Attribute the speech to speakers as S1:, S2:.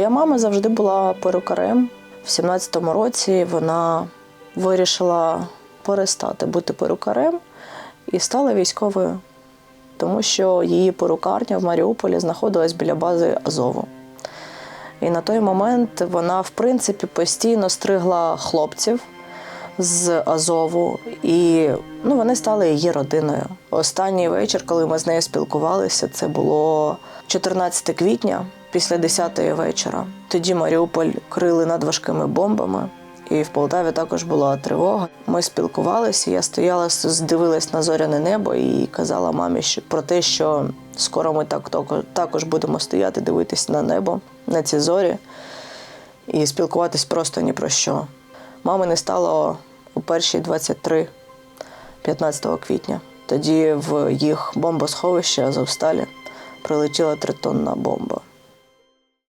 S1: Моя мама завжди була перукарем. В 17-му році вона вирішила перестати бути перукарем і стала військовою, тому що її перукарня в Маріуполі знаходилась біля бази Азову. І на той момент вона, в принципі, постійно стригла хлопців з Азову, і ну, вони стали її родиною. Останній вечір, коли ми з нею спілкувалися, це було 14 квітня після 10-ї вечора. Тоді Маріуполь крили над важкими бомбами. І в Полтаві також була тривога. Ми спілкувалися. Я стояла, дивилась на зоряне небо і казала мамі про те, що скоро ми так також будемо стояти, дивитись на небо, на ці зорі і спілкуватись просто ні про що. Мами не стало у перші 23 15 квітня. Тоді в їх бомбосховище Азовсталі прилетіла тритонна бомба.